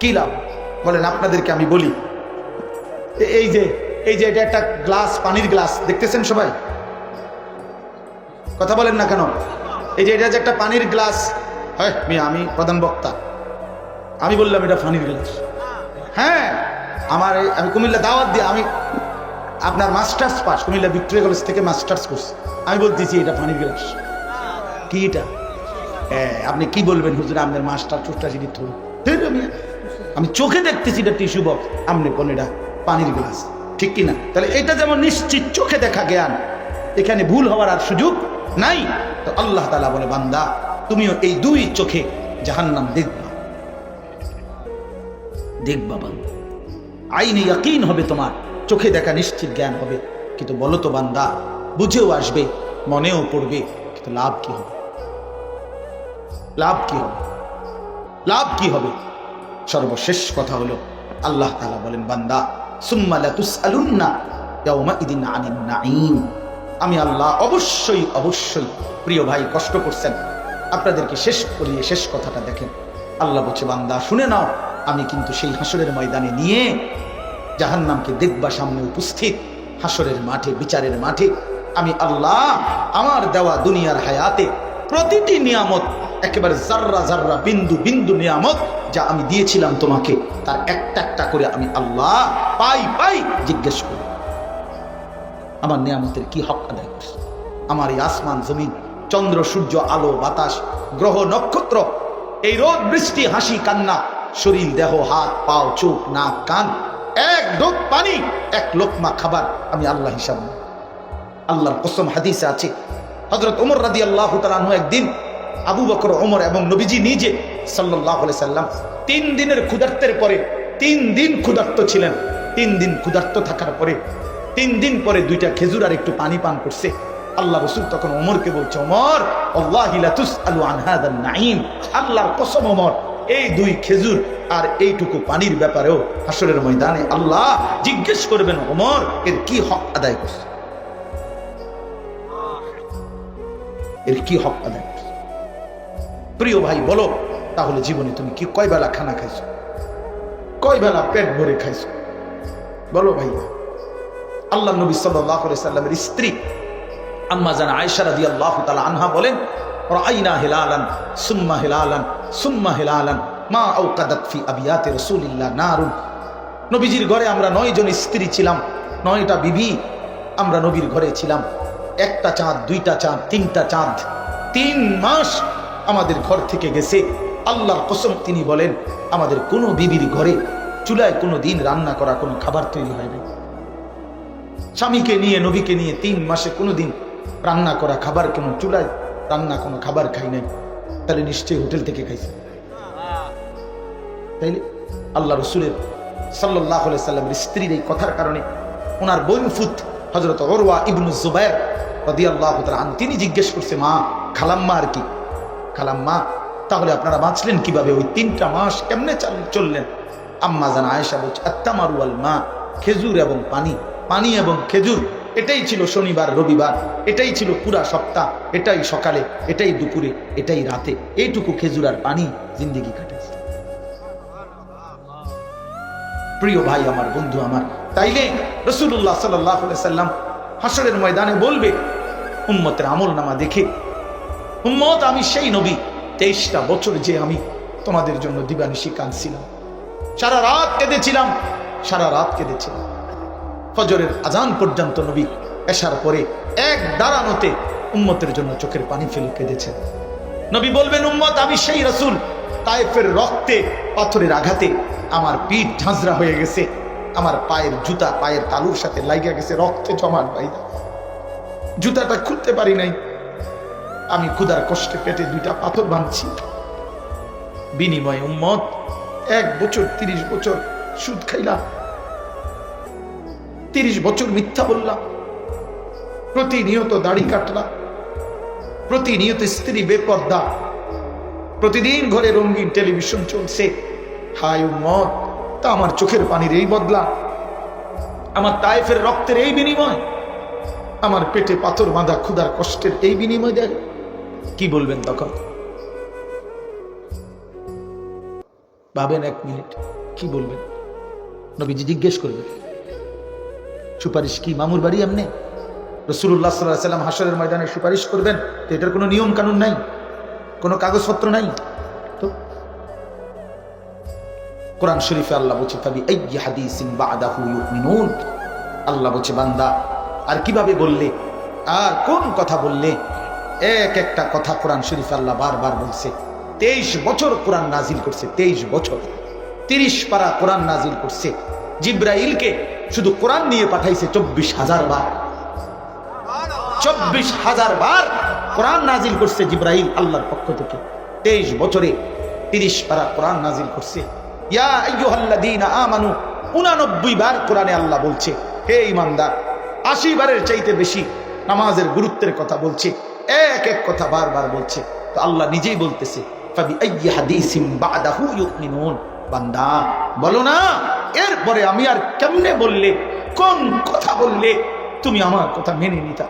কি লাভ বলেন, আপনাদেরকে আমি বলি। এই যে এই যে এটা একটা গ্লাস, পানির গ্লাস, দেখতেছেন সবাই? কথা বলেন না কেন? এই যে এটা যে একটা পানির গ্লাস হয় আমি প্রধান বক্তা। আমি বললাম এটা পানির গ্লাস। হ্যাঁ আমার আমি কুমিল্লা দাওয়াত দিয়ে আমি আপনার masters pass, Cumilla Victoria college থেকে মাস্টার্স করছি। আমি বলতেছি এটা পানির গ্লাস। কি এটা? হ্যাঁ আপনি কি বলবেন? হুজুর, আপনার মাস্টার চুষ্টা সিঁড়ি মিয়া। আমি চোখে দেখতেছি এটা টিস্যু বক্স। কোন এটা পানির গ্লাস। ঠিক কি না তাহলে এটা যেমন নিশ্চিত চোখে দেখা জ্ঞান, এখানে ভুল হওয়ার আর সুযোগ নাই। তো আল্লাহ তালা বলে, বান্দা, তুমিও এই দুই চোখে জাহান্নাম দেখবা। দেখবা বান্দা। আইনে ইয়াকিন হবে তোমার, চোখে দেখা নিশ্চিত জ্ঞান হবে। কিন্তু বলো তো বান্দা, বুঝেও আসবে, মনেও পড়বে, কিন্তু লাভ কি হবে? লাভ কি হবে? লাভ কি হবে? সর্বশেষ কথা হলো, আল্লাহ তালা বলেন, বান্দা আমি আল্লাহ অবশ্যই অবশ্যই প্রিয় ভাই, কষ্ট করছেন। আপনাদেরকে শেষ করিয়ে শেষ কথাটা দেখেন। আল্লাহ বলছে, বান্দা, শুনে নাও, আমি কিন্তু সেই হাসরের ময়দানে নিয়ে জাহান্নামকে দেখবা সামনে উপস্থিত হাসরের মাঠে, বিচারের মাঠে, আমি আল্লাহ আমার দেওয়া দুনিয়ার হায়াতে প্রতিটি নিয়ামত, একেবারে জাররা জাররা, বিন্দু বিন্দু নিয়ামত যা আমি দিয়েছিলাম তোমাকে, তার একটা একটা করে আমি আল্লাহ পাই পাই, জিজ্ঞেস করি আমার নিয়ামতের কি হক আদায় করছে আমার এই আসমান, জমিন, চন্দ্র, সূর্য, আলো, বাতাস, গ্রহ, নক্ষত্র, এই রোদ, বৃষ্টি, হাসি, কান্না, শরীর, দেহ, হাত, পাও, চোখ, নাক, কান, এক ঢোক পানি, এক লোকমা খাবার আমি আল্লাহ হিসাব। আল্লাহর কসম হাদিসে আছে হজরত ওমর রাদি আল্লাহ তালানহ একদিন আবু বকর, ওমর এবং নবীজি নিজে সাল্লাম, তিন দিনের ক্ষুধার্তের পরে, তিন দিন ক্ষুধার্ত ছিলেন। তিন দিন ক্ষুধার্ত থাকার পরে, তিন দিন পরে দুইটা খেজুর আর একটু পানি পান করছে। আল্লাহ রসুল তখন ওমরকে বলছে, ওমর, আল্লাহ কসম ওমর, এই দুই খেজুর আর এইটুকু পানির ব্যাপারেও হাসরের ময়দানে আল্লাহ জিজ্ঞেস করবেন, ওমর, এর কি হক আদায় করছে? এর কি হক আদায়? প্রিয় ভাই, বলো তাহলে জীবনে তুমি কি কয় বেলা খানা খাইছো? কয় বেলা পেট ভরে খাইছো? বলো ভাই, আল্লাহ নবী সাল্লাহ সাল্লামের স্ত্রী আম্মা জান আয়সা রাদি আল্লাহ তালা আনহা বলেন রাইনা হিলালান, সুম্মা হিলালান সুম্মা হিলালান, মা আউকাদাত ফি আবিয়াতে রাসূলিল্লাহ নারুন। নবীজির ঘরে আমরা নয় জন স্ত্রী ছিলাম, নয়টা বিবি আমরা নবীর ঘরে ছিলাম। একটা চাঁদ, দুইটা চাঁদ, তিনটা চাঁদ। তিন মাস আমাদের ঘর থেকে গেছে। আল্লাহর কসম তিনি বলেন, আমাদের কোনো বিবির ঘরে চুলায় কোনো দিন রান্না করা কোনো খাবার তৈরি হয় না স্বামীকে নিয়ে, নবীকে নিয়ে তিন মাসে কোনো দিন রান্না করা খাবার কোনো চুলায় রান্না কোনো খাবার খাই নাই। তাহলে নিশ্চয়ই হোটেল থেকে খাইছে। তাইলে আল্লাহ রসুলের সাল্লাহ সাল্লামের স্ত্রীর এই কথার কারণে ওনার বৈনফুত হজরত ওরওয়া ইবনু জুবাইর রদি আল্লাহ তিনি জিজ্ঞেস করছে, মা, খালাম্মা আর কি? খালাম্মা তাহলে আপনারা বাঁচলেন কীভাবে? ওই তিনটা মাস কেমনে চললেন? আম্মা জান আয়েশা বলছে আত্মামারু আল মা খেজুর এবং পানি। পানি এবং খেজুর, এটাই ছিল শনিবার, রবিবার, এটাই ছিল পুরা সপ্তাহ, এটাই সকালে, এটাই দুপুরে, এটাই রাতে। এইটুকু খেজুর আর পানি জিন্দিগি কাটেছে প্রিয় ভাই, আমার বন্ধু, আমার, তাইলে রসুল্লাহ সাল্লাহ সাল্লাম হাসরের ময়দানে বলবে, উম্মতের আমল নামা দেখে, উম্মত আমি সেই নবী তেইশটা বছর যে আমি তোমাদের জন্য দিবানিশি কাঁদছিলাম। সারা রাত কেঁদেছিলাম, সারা রাত কেঁদেছিলাম। ফজরের আজান পর্যন্ত নবী এসার পরে এক দাঁড়ানোতে উম্মতের জন্য চোখের পানি ফেলে কেঁদেছেন। নবী বলবেন, উম্মত, আমি সেই রসুল। তাইফের রক্তে, পাথরের আঘাতে আমার পিঠ ঝাঁঝরা হয়ে গেছে। আমার পায়ের জুতা, পায়ের তালুর সাথে লাগিয়া গেছে, রক্তে জমাট বাইদা জুতাটা খুলতে পারি নাই। আমি ক্ষুধার কষ্টে পেটে দুইটা পাথর বাঁধছি। বিনিময় উম্মত, এক বছর, তিরিশ বছর সুদ খাইলাম। তিরিশ বছর মিথ্যা বললাম। প্রতিনিয়ত দাড়ি কাটলাম। প্রতিনিয়ত স্ত্রী বেপর্দা। প্রতিদিন ঘরে রঙিন টেলিভিশন চলছে। হায় উম্মত, তা আমার চোখের পানির এই বদলা। আমার তাইফের রক্তের এই বিনিময়। আমার পেটে পাথর বাঁধা ক্ষুধার কষ্টের এই বিনিময় দেয়। কি বলবেন তখন? ভাবেন এক মিনিট, কি বলবেন? নবীজি জিজ্ঞেস করবেন সুপারিশ কি মামুর বাড়ি এমনি? রসুল্লাহ সাল্লাহ সাল্লাম হাসরের ময়দানে সুপারিশ করবেন, তো এটার কোনো নিয়ম কানুন নাই? কোনো কাগজপত্র নাই? তো কোরআন শরীফে আল্লাহ বলছে, ফাবি বাদাহু ইউমিনুন। আল্লাহ বলছে, বান্দা, আর কীভাবে বললে? আর কোন কথা বললে? এক একটা কথা কোরআন শরীফে আল্লাহ বারবার বলছে। তেইশ বছর কোরআন নাজিল করছে, তেইশ বছর। তিরিশ পারা কোরআন নাজিল করছে। জিব্রাইলকে শুধু কোরআন নিয়ে পাঠাইছে চব্বিশ হাজার বার। চব্বিশ হাজার বার কোরআন নাজিল করছে জিব্রাহিম আল্লাহর পক্ষ থেকে। তেইশ বছরে তিরিশ পারা কোরআন নাজিল করছে। ইয়া আমানু, উনানব্বই বার কোরআনে আল্লাহ বলছে, হে ইমানদার আশি বারের চাইতে বেশি নামাজের গুরুত্বের কথা বলছে। এক এক কথা বারবার বলছে। তো আল্লাহ নিজেই বলতেছে বান্দা, বলো না, এরপরে আমি আর কেমনে বললে, কোন কথা বললে তুমি আমার কথা মেনে নিতা?